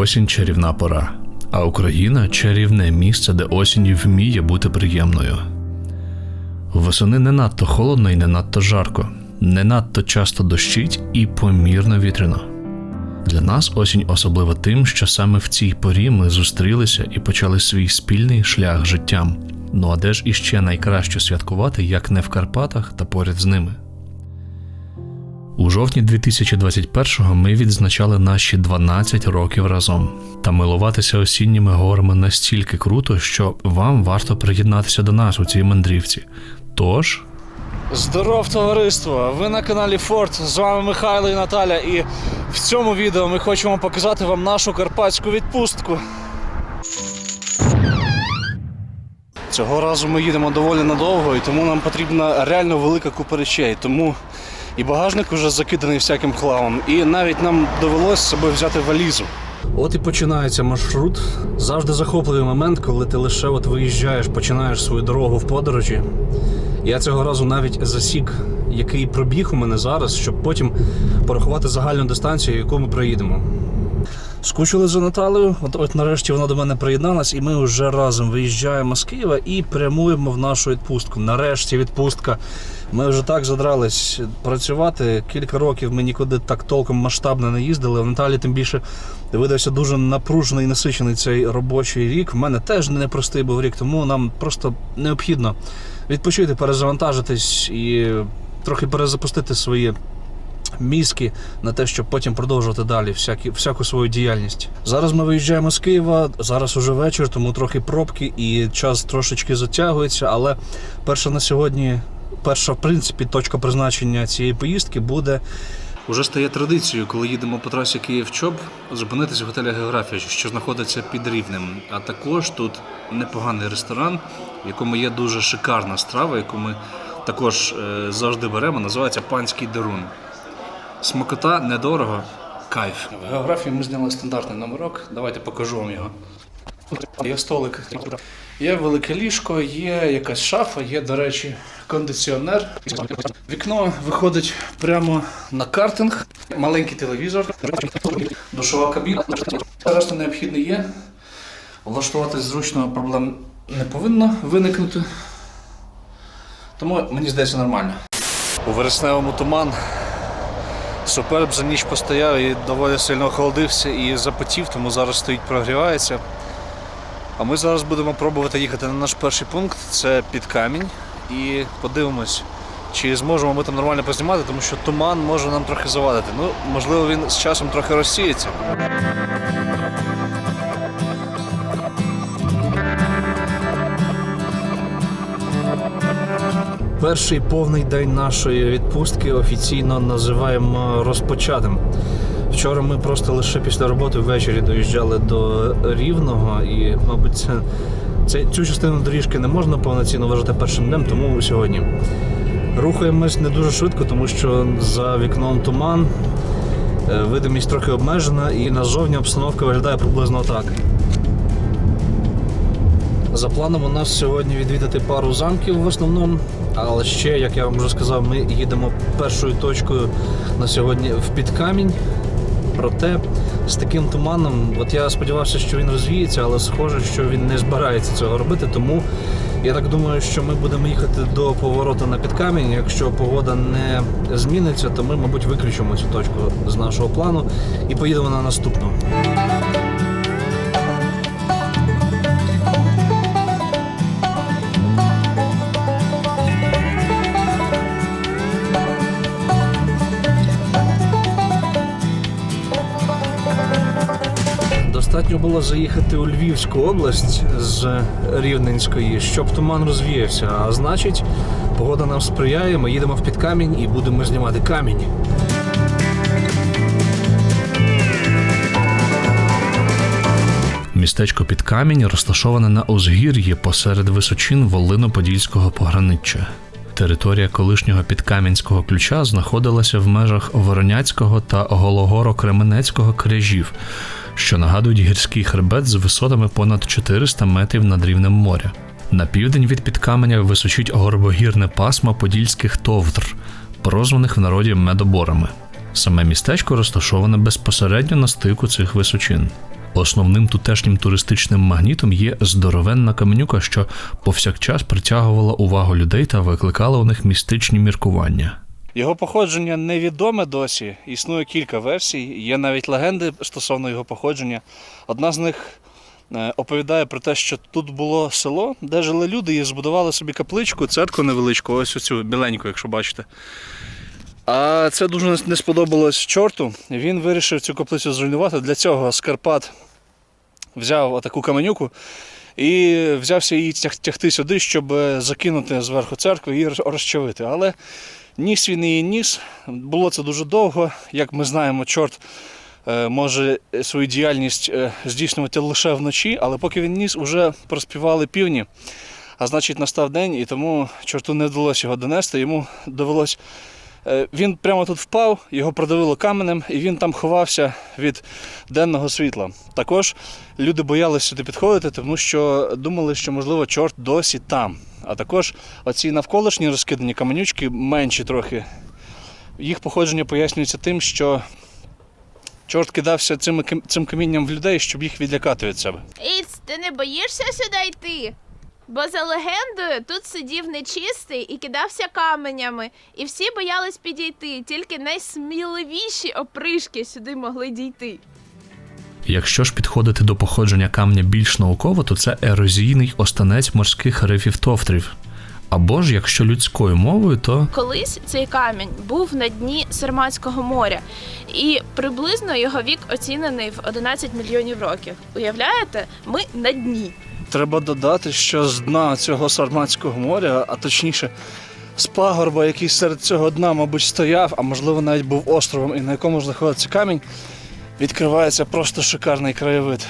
Осінь чарівна пора, а Україна чарівне місце, де осінь вміє бути приємною. Восени не надто холодно і не надто жарко, не надто часто дощить і помірно вітряно. Для нас осінь особлива тим, що саме в цій порі ми зустрілися і почали свій спільний шлях життям. Ну а де ж іще найкраще святкувати, як не в Карпатах та поряд з ними? У жовтні 2021-го ми відзначали наші 12 років разом. Та милуватися осінніми горами настільки круто, що вам варто приєднатися до нас у цій мандрівці. Тож, Здоров, товариство! Ви на каналі Форт. З вами Михайло і Наталя. І в цьому відео ми хочемо показати вам нашу карпатську відпустку. Цього разу ми їдемо доволі надовго, і тому нам потрібна реально велика купа речей. Тому і багажник уже закиданий всяким хламом, і навіть нам довелося собою взяти валізу. От і починається маршрут. Завжди захопливий момент, коли ти лише от виїжджаєш, починаєш свою дорогу в подорожі. Я цього разу навіть засік, який пробіг у мене зараз, щоб потім порахувати загальну дистанцію, яку ми проїдемо. Скучили за Наталею, от, от нарешті вона до мене приєдналась, і ми вже разом виїжджаємо з Києва і прямуємо в нашу відпустку. Нарешті відпустка. Ми вже так задрались працювати. Кілька років ми нікуди так толком масштабно не їздили. В Наталі тим більше видався дуже напружений і насичений цей робочий рік. В мене теж непростий був рік, тому нам просто необхідно відпочити, перезавантажитись і трохи перезапустити свої мізки на те, щоб потім продовжувати далі всякі, всяку свою діяльність. Зараз ми виїжджаємо з Києва. Зараз уже вечір, тому трохи пробки і час трошечки затягується. Але перша на сьогодні, перша в принципі, точка призначення цієї поїздки буде. Уже стає традицією, коли їдемо по трасі Київ-Чоп, зупинитися в готелі Географія, що знаходиться під рівнем. А також тут непоганий ресторан, в якому є дуже шикарна страва, яку ми також е, завжди беремо. Називається Панський Дерун. Смакота недорого, кайф. В географії ми зняли стандартний номерок. Давайте покажу вам його. Є столик, є велике ліжко, є якась шафа, є, до речі, кондиціонер. Вікно виходить прямо на картинг, маленький телевізор, душова кабіна. Решта необхідне є. Влаштуватись зручно проблем не повинно виникнути. Тому мені здається нормально. У вересневому туман Суперб за ніч постояв і доволі сильно охолодився і запотів, тому зараз стоїть, прогрівається. А ми зараз будемо пробувати їхати на наш перший пункт це під камінь. І подивимось, чи зможемо ми там нормально познімати, тому що туман може нам трохи завадити. Ну, можливо, він з часом трохи розсіється. Перший повний день нашої відпустки офіційно називаємо розпочатим. Вчора ми просто лише після роботи ввечері доїжджали до Рівного, і, мабуть, це, це, цю частину доріжки не можна повноцінно вважати першим днем, тому сьогодні. Рухаємось не дуже швидко, тому що за вікном туман, е, видимість трохи обмежена, і назовні обстановка виглядає приблизно так. За планом у нас сьогодні відвідати пару замків в основному, але ще, як я вам вже сказав, ми їдемо першою точкою на сьогодні в підкамінь. Проте з таким туманом, от я сподівався, що він розвіється, але схоже, що він не збирається цього робити. Тому я так думаю, що ми будемо їхати до повороту на підкамінь. Якщо погода не зміниться, то ми, мабуть, виключимо цю точку з нашого плану і поїдемо на наступну. Достатньо було заїхати у Львівську область з Рівненської, щоб туман розвіявся. А значить, погода нам сприяє. Ми їдемо в підкамінь і будемо знімати камінь. Містечко під камінь розташоване на узгір'ї посеред височин Волино-Подільського пограниччя. Територія колишнього підкам'янського ключа знаходилася в межах Вороняцького та Гологоро-Кременецького кряжів, що нагадують гірський хребет з висотами понад 400 метрів над рівнем моря. На південь від підкаменя височить горбогірне пасмо подільських товдр, прозваних в народі медоборами. Саме містечко розташоване безпосередньо на стику цих височин. Основним тутешнім туристичним магнітом є здоровенна каменюка, що повсякчас притягувала увагу людей та викликала у них містичні міркування. Його походження невідоме досі. Існує кілька версій. Є навіть легенди стосовно його походження. Одна з них е, оповідає про те, що тут було село, де жили люди і збудували собі капличку, церкву невеличку, ось оцю біленьку, якщо бачите. А це дуже не сподобалось чорту. Він вирішив цю каплицю зруйнувати. Для цього з Карпат взяв отаку каменюку і взявся її тягти сюди, щоб е, закинути зверху церкву і розчавити. Але ніс він її ніс. Було це дуже довго. Як ми знаємо, чорт е, може свою діяльність е, здійснювати лише вночі, але поки він ніс, уже проспівали півні. А значить, настав день, і тому чорту не вдалося його донести. Йому довелось. е, Він прямо тут впав, його продавило каменем, і він там ховався від денного світла. Також люди боялися сюди підходити, тому що думали, що можливо чорт досі там. А також оці навколишні розкидані каменючки менші трохи. Їх походження пояснюється тим, що чорт кидався цим, цим камінням в людей, щоб їх відлякати від себе. Іц, ти не боїшся сюди йти? Бо за легендою тут сидів нечистий і кидався каменями, і всі боялись підійти, тільки найсміливіші опришки сюди могли дійти. Якщо ж підходити до походження камня більш науково, то це ерозійний останець морських рифів товтрів. Або ж, якщо людською мовою, то Колись цей камінь був на дні Сарматського моря, і приблизно його вік оцінений в 11 мільйонів років. Уявляєте, ми на дні. Треба додати, що з дна цього Сарматського моря, а точніше, з пагорба, який серед цього дна, мабуть, стояв, а можливо навіть був островом, і на якому знаходиться камінь, відкривається просто шикарний краєвид.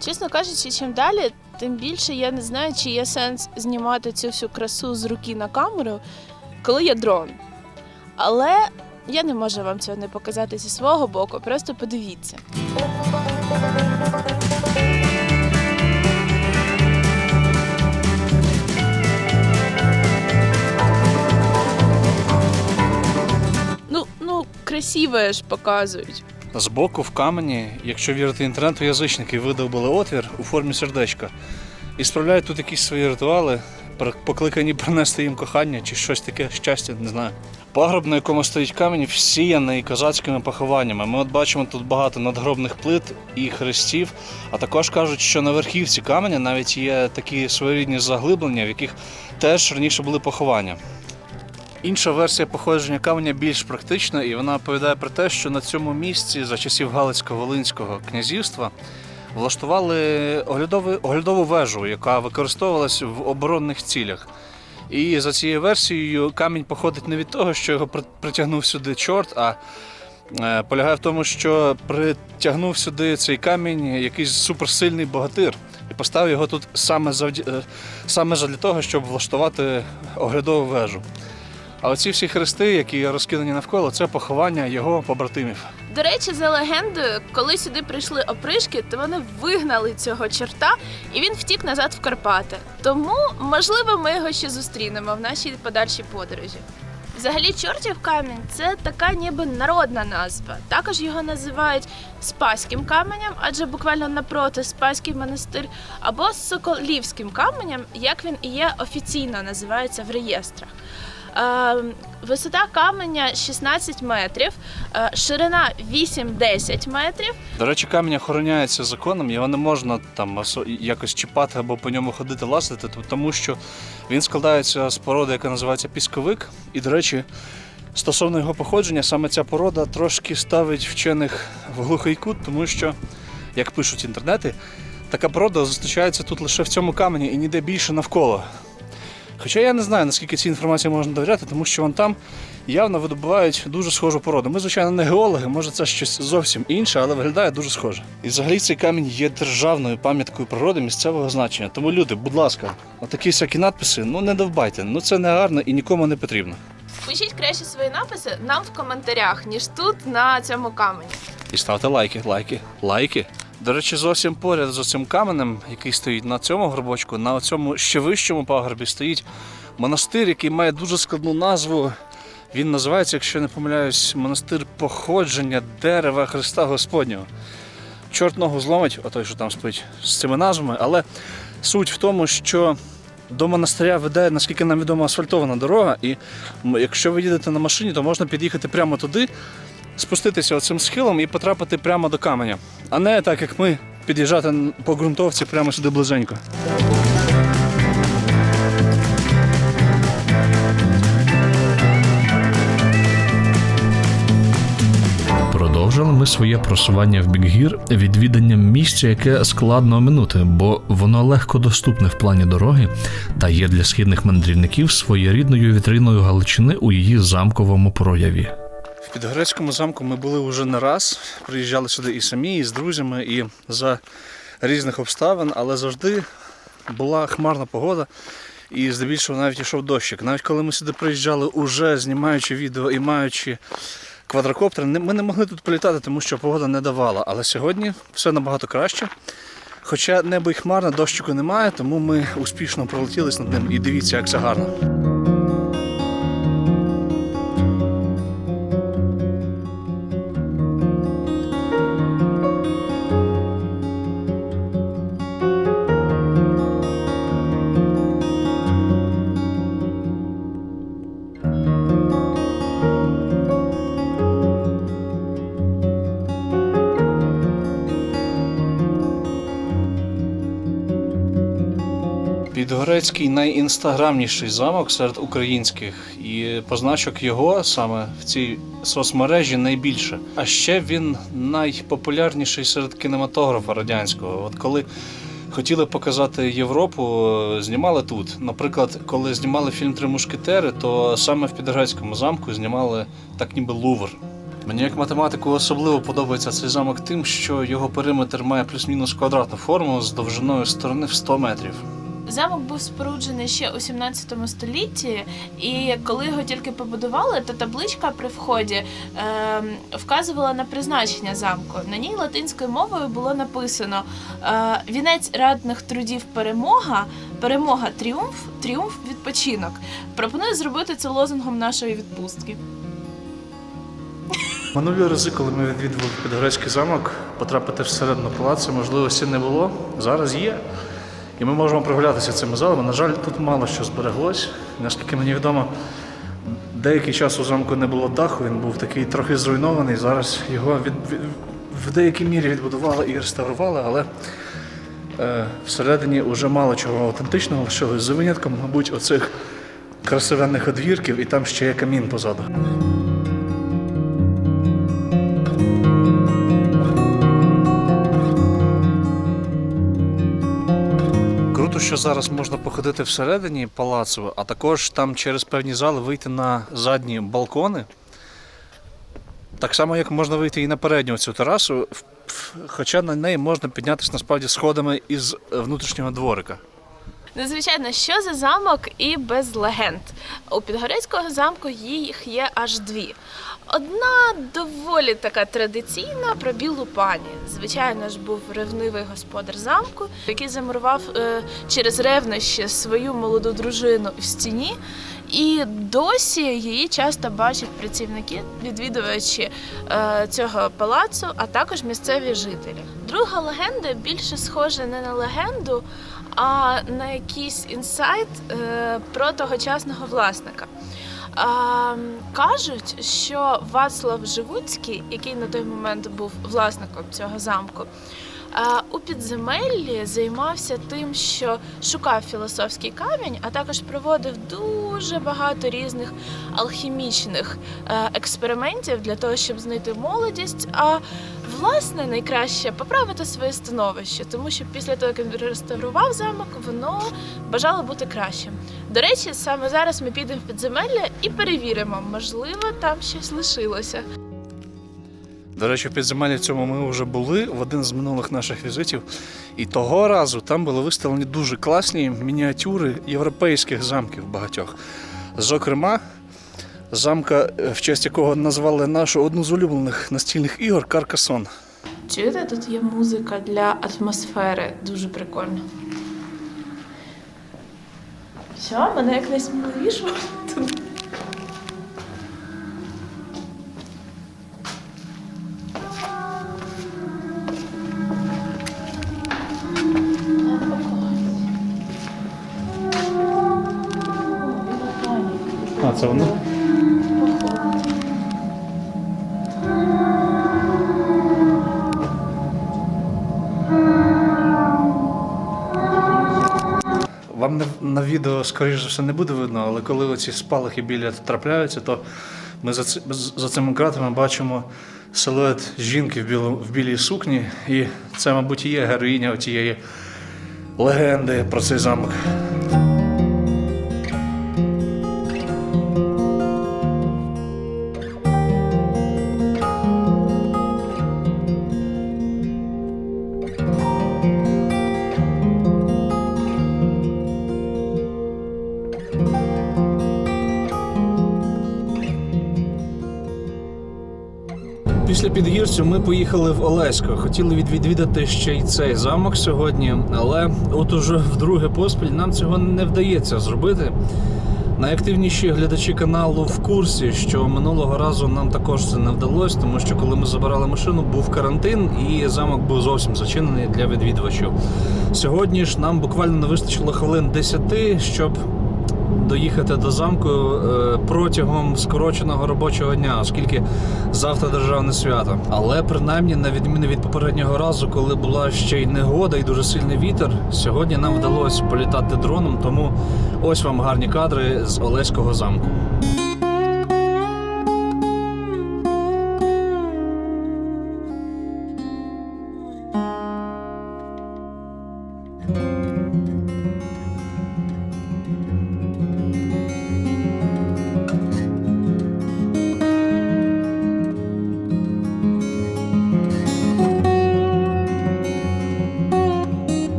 Чесно кажучи, чим далі, тим більше я не знаю, чи є сенс знімати цю всю красу з руки на камеру, коли є дрон. Але я не можу вам цього не показати зі свого боку, просто подивіться. Красиво ж показують. Збоку в камені, якщо вірити інтернету, язичники видовбили отвір у формі сердечка і справляють тут якісь свої ритуали, покликані принести їм кохання чи щось таке щастя, не знаю. Пагроб, на якому стоїть камінь, всіяний козацькими похованнями. Ми от бачимо тут багато надгробних плит і хрестів, а також кажуть, що на верхівці каменя навіть є такі своєрідні заглиблення, в яких теж раніше були поховання. Інша версія походження каменя більш практична, і вона оповідає про те, що на цьому місці за часів Галицько-Волинського князівства влаштували оглядову, вежу, яка використовувалась в оборонних цілях. І за цією версією камінь походить не від того, що його притягнув сюди чорт, а е, полягає в тому, що притягнув сюди цей камінь якийсь суперсильний богатир і поставив його тут саме, завді... е, саме для того, щоб влаштувати оглядову вежу. А оці всі хрести, які розкидані навколо, це поховання його побратимів. До речі, за легендою, коли сюди прийшли опришки, то вони вигнали цього чорта, і він втік назад в Карпати. Тому, можливо, ми його ще зустрінемо в нашій подальшій подорожі. Взагалі, чортів камінь це така ніби народна назва. Також його називають Спаським каменем, адже буквально напроти Спаський монастир, або Соколівським каменем, як він і є офіційно називається в реєстрах. Е, Висота каменя 16 метрів, е, ширина 8-10 метрів. До речі, камінь охороняється законом, його не можна там якось чіпати або по ньому ходити лазити, тому що він складається з породи, яка називається пісковик. І, до речі, стосовно його походження, саме ця порода трошки ставить вчених в глухий кут, тому що, як пишуть інтернети, така порода зустрічається тут лише в цьому камені і ніде більше навколо. Хоча я не знаю, наскільки цій інформації можна довіряти, тому що вон там явно видобувають дуже схожу породу. Ми, звичайно, не геологи, може це щось зовсім інше, але виглядає дуже схоже. І взагалі цей камінь є державною пам'яткою природи місцевого значення. Тому люди, будь ласка, отакі всякі надписи, ну не довбайте, ну це не гарно і нікому не потрібно. Пишіть краще свої написи нам в коментарях, ніж тут на цьому камені. І ставте лайки, лайки, лайки. До речі, зовсім поряд з цим каменем, який стоїть на цьому гробочку, на цьому ще вищому пагорбі стоїть монастир, який має дуже складну назву. Він називається, якщо я не помиляюсь, монастир походження дерева Христа Господнього. чорт ногу зломить, отой, що там спить, з цими назвами, але суть в тому, що до монастиря веде, наскільки нам відомо, асфальтована дорога, і якщо ви їдете на машині, то можна під'їхати прямо туди, спуститися оцим схилом і потрапити прямо до каменя. А не так, як ми, під'їжджати по ґрунтовці прямо сюди близенько. Продовжили ми своє просування в бік гір відвіданням місця, яке складно оминути, бо воно легко доступне в плані дороги та є для східних мандрівників своєрідною вітриною Галичини у її замковому прояві. В Підгорецькому замку ми були вже не раз. Приїжджали сюди і самі, і з друзями, і за різних обставин, але завжди була хмарна погода. І здебільшого навіть йшов дощик. Навіть коли ми сюди приїжджали, уже знімаючи відео і маючи квадрокоптер, ми не могли тут політати, тому що погода не давала. Але сьогодні все набагато краще. Хоча небо й хмарне, дощику немає, тому ми успішно пролетілись над ним і дивіться, як це гарно. Підгорецький найінстаграмніший замок серед українських, і позначок його саме в цій соцмережі найбільше. А ще він найпопулярніший серед кінематографа радянського. От коли хотіли показати Європу, знімали тут. Наприклад, коли знімали фільм Три мушкетери, то саме в Підгорецькому замку знімали так ніби Лувр. Мені як математику особливо подобається цей замок тим, що його периметр має плюс-мінус квадратну форму з довжиною сторони в 100 метрів. Замок був споруджений ще у 17 столітті, і коли його тільки побудували, то табличка при вході е, вказувала на призначення замку. На ній латинською мовою було написано е, вінець радних трудів перемога, перемога тріумф, тріумф відпочинок. Пропоную зробити це лозунгом нашої відпустки. Минулі рази, коли ми відвідували Підгорецький замок, потрапити всередину палацу можливості не було. Зараз є. І ми можемо прогулятися цими залами. На жаль, тут мало що збереглось. Наскільки мені відомо, деякий час у замку не було даху, він був такий трохи зруйнований. Зараз його від, від- в деякій мірі відбудували і реставрували, але е, всередині вже мало чого автентичного лишилось. За винятком, мабуть, оцих красивенних одвірків, і там ще є камін позаду. Що зараз можна походити всередині палацу, а також там через певні зали вийти на задні балкони. Так само, як можна вийти і на передню цю терасу, хоча на неї можна піднятися насправді сходами із внутрішнього дворика. Незвичайно, що за замок і без легенд. У Підгорецького замку їх є аж дві. Одна доволі така традиційна про білу пані. Звичайно ж, був ревнивий господар замку, який замурував е, через ревнощі свою молоду дружину в стіні. І досі її часто бачать працівники, відвідувачі е, цього палацу, а також місцеві жителі. Друга легенда більше схожа не на легенду, а на якийсь інсайт е, про тогочасного власника. Кажуть, що Вацлав Живуцький, який на той момент був власником цього замку, а, у підземеллі займався тим, що шукав філософський камінь, а також проводив дуже багато різних алхімічних е, експериментів для того, щоб знайти молодість. А власне найкраще поправити своє становище, тому що після того, як він реставрував замок, воно бажало бути кращим. До речі, саме зараз ми підемо в підземелля і перевіримо, можливо, там щось лишилося. До речі, в підземеллі цьому ми вже були в один з минулих наших візитів. І того разу там були виставлені дуже класні мініатюри європейських замків багатьох. Зокрема, замка, е, в честь якого назвали нашу одну з улюблених настільних ігор Каркасон. Чуєте, тут є музика для атмосфери, дуже прикольно. Що, мене як найсміливішу? Відео, скоріш за все, не буде видно, але коли оці спалахи біля трапляються, то ми за, з- за цими кратами бачимо силует жінки в, біло, в білій сукні, і це, мабуть, і є героїня тієї легенди про цей замок. Після ми поїхали в Олесько. Хотіли від- відвідати ще й цей замок сьогодні, але от уже вдруге поспіль нам цього не вдається зробити. Найактивніші глядачі каналу в курсі, що минулого разу нам також це не вдалося, тому що коли ми забирали машину, був карантин і замок був зовсім зачинений для відвідувачів. Сьогодні ж нам буквально не вистачило хвилин 10, щоб доїхати до замку е, протягом скороченого робочого дня, оскільки завтра державне свято. Але принаймні, на відміну від попереднього разу, коли була ще й негода і дуже сильний вітер, сьогодні нам вдалося політати дроном. Тому ось вам гарні кадри з Олеського замку.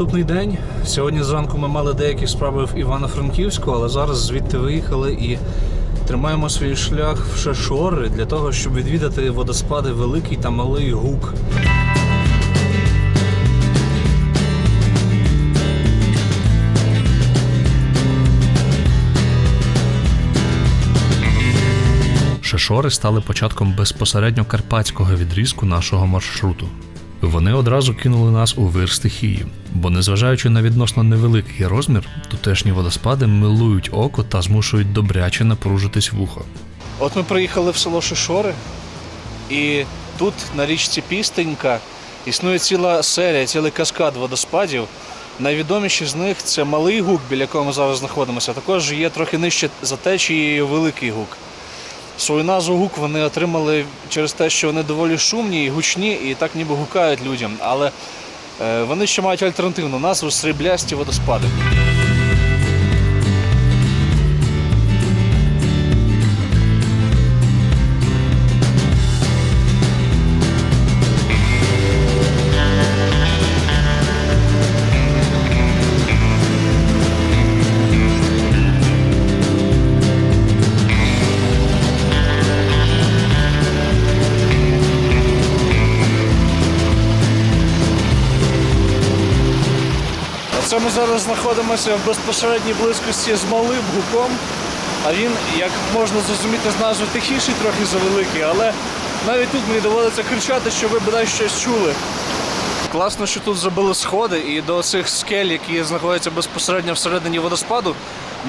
Наступний день. Сьогодні зранку ми мали деякі справи в Івано-Франківську, але зараз звідти виїхали і тримаємо свій шлях в Шешори для того, щоб відвідати водоспади Великий та Малий Гук. Шешори стали початком безпосередньо карпатського відрізку нашого маршруту. Вони одразу кинули нас у вир стихії, бо, незважаючи на відносно невеликий розмір, тутешні водоспади милують око та змушують добряче напружитись вухо. От ми приїхали в село Шишори, і тут на річці Пістенька існує ціла серія, цілий каскад водоспадів. Найвідоміші з них це малий гук, біля якого ми зараз знаходимося. Також є трохи нижче за течією великий гук. Свою назву гук вони отримали через те, що вони доволі шумні і гучні, і так ніби гукають людям. Але е, вони ще мають альтернативну назву сріблясті водоспади. Ми зараз знаходимося в безпосередній близькості з малим гуком. А він, як можна зрозуміти з назви, тихіший трохи завеликий, але навіть тут мені доводиться кричати, що ви бодай щось чули. Класно, що тут зробили сходи, і до цих скель, які знаходяться безпосередньо всередині водоспаду,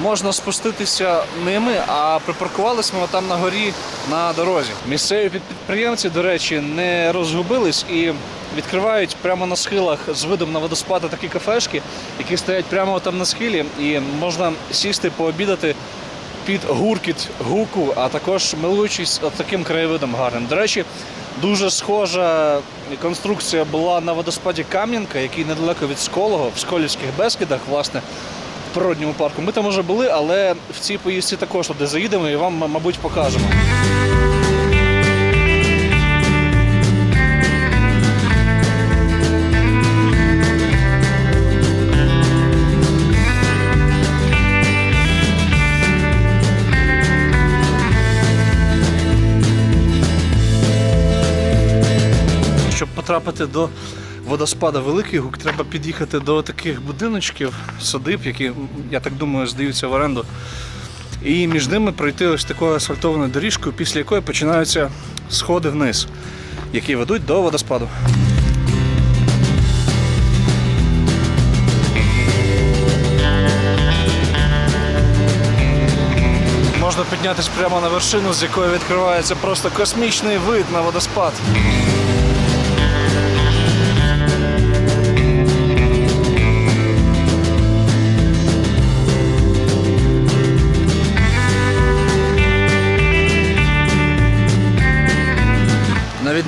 можна спуститися ними, а припаркувалися ми там на горі на дорозі. Місцеві підприємці, до речі, не розгубились і відкривають прямо на схилах з видом на водоспади такі кафешки, які стоять прямо там на схилі, і можна сісти пообідати під гуркіт гуку, а також милуючись таким краєвидом гарним. До речі, дуже схожа конструкція була на водоспаді Кам'янка, який недалеко від Сколого, в Сколівських Бескидах, власне, природньому парку. Ми там уже були, але в цій поїздці також туди заїдемо і вам, мабуть, покажемо. Щоб потрапити до водоспада Великий Гук, треба під'їхати до таких будиночків, садиб, які, я так думаю, здаються в оренду. І між ними пройти ось такою асфальтованою доріжкою, після якої починаються сходи вниз, які ведуть до водоспаду. Можна піднятися прямо на вершину, з якої відкривається просто космічний вид на водоспад.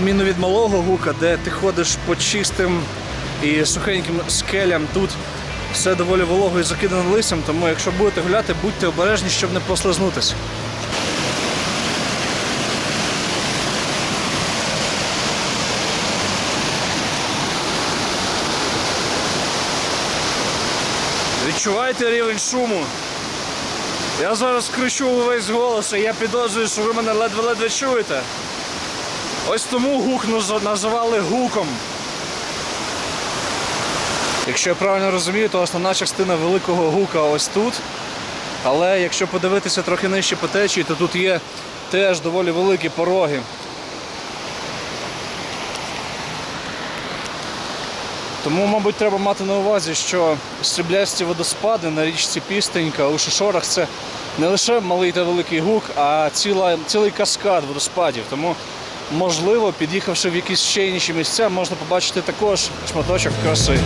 Відміну від малого гука, де ти ходиш по чистим і сухеньким скелям, тут все доволі волого і закидано листям, тому якщо будете гуляти, будьте обережні, щоб не послизнутися. Відчуваєте рівень шуму? Я зараз кричу увесь голос, і я підозрюю, що ви мене ледве-ледве чуєте. Ось тому гук називали гуком. Якщо я правильно розумію, то основна частина великого гука ось тут. Але якщо подивитися трохи нижче по течії, то тут є теж доволі великі пороги. Тому, мабуть, треба мати на увазі, що сріблясті водоспади на річці Пістенька у Шишорах це не лише малий та великий гук, а ціла, цілий каскад водоспадів. Тому, можливо, під'їхавши в якісь ще інші місця, можна побачити також шматочок краси.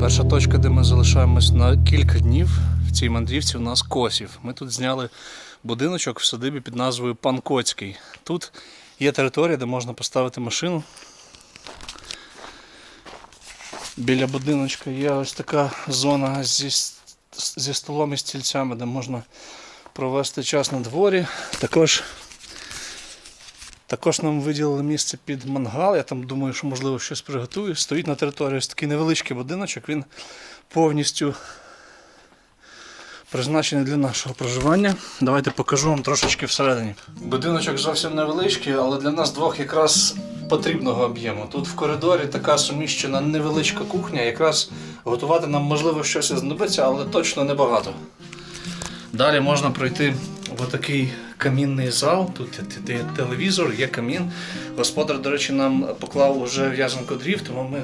Перша точка, де ми залишаємось на кілька днів цій мандрівці, у нас Косів. Ми тут зняли будиночок в садибі під назвою Пан Коцький. Тут є територія, де можна поставити машину. Біля будиночка є ось така зона зі, зі столом і стільцями, де можна провести час на дворі. Також також нам виділили місце під мангал. Я там думаю, що можливо щось приготую. Стоїть на території ось такий невеличкий будиночок. Він повністю призначений для нашого проживання. Давайте покажу вам трошечки всередині. Будиночок зовсім невеличкий, але для нас двох якраз потрібного об'єму. Тут в коридорі така суміщена невеличка кухня. Якраз готувати нам можливо щось знадобиться, але точно небагато. Далі можна пройти такий камінний зал. Тут є- є телевізор, є камін. Господар, до речі, нам поклав уже в'язанку дрів, тому ми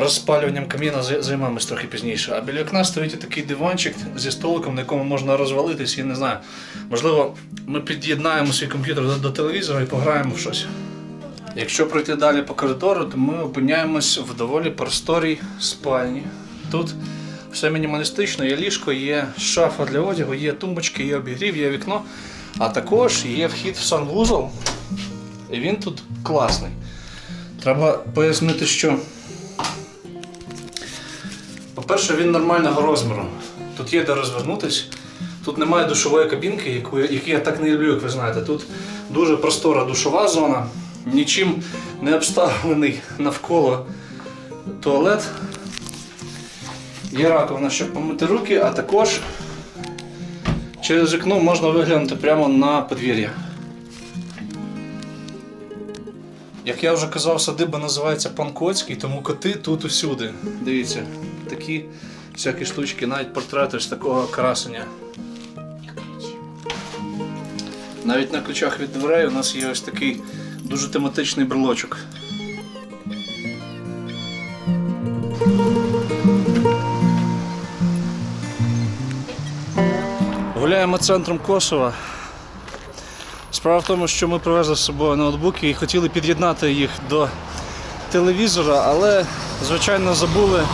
розпалюванням каміна займаємось трохи пізніше. А біля вікна стоїть такий диванчик зі столиком, на якому можна розвалитись, і не знаю. Можливо, ми під'єднаємо свій комп'ютер до, до телевізора і пограємо в щось. Якщо пройти далі по коридору, то ми опиняємось в доволі просторій спальні. Тут все мінімалістично, є ліжко, є шафа для одягу, є тумбочки, є обігрів, є вікно, а також є вхід в санвузол. І він тут класний. Треба пояснити, що. По-перше, він нормального розміру. Тут є де розвернутись. Тут немає душової кабінки, яку, яку я так не люблю, як ви знаєте. Тут дуже простора душова зона, нічим не обставлений навколо туалет. Є раковина, щоб помити руки, а також через вікно можна виглянути прямо на подвір'я. Як я вже казав, садиба називається Пан Коцький, тому коти тут усюди. Дивіться, такі всякі штучки, навіть портрети з такого красення. Навіть на ключах від дверей у нас є ось такий дуже тематичний брелочок. Гуляємо центром Косова. Справа в тому, що ми привезли з собою ноутбуки і хотіли під'єднати їх до телевізора, але, звичайно, забули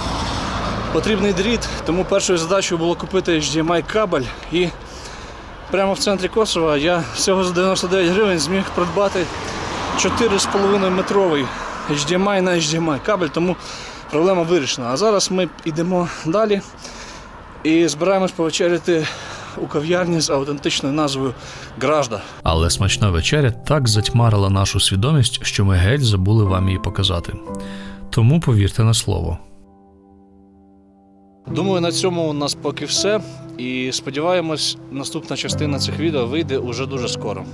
потрібний дріт, тому першою задачею було купити HDMI кабель і прямо в центрі Косова я всього за 99 гривень зміг придбати 4,5 метровий HDMI на HDMI кабель, тому проблема вирішена. А зараз ми йдемо далі і збираємось повечеряти у кав'ярні з аутентичною назвою Гражда. Але смачна вечеря так затьмарила нашу свідомість, що ми геть забули вам її показати. Тому повірте на слово. Думаю, на цьому у нас поки все. І сподіваємось, наступна частина цих відео вийде уже дуже скоро.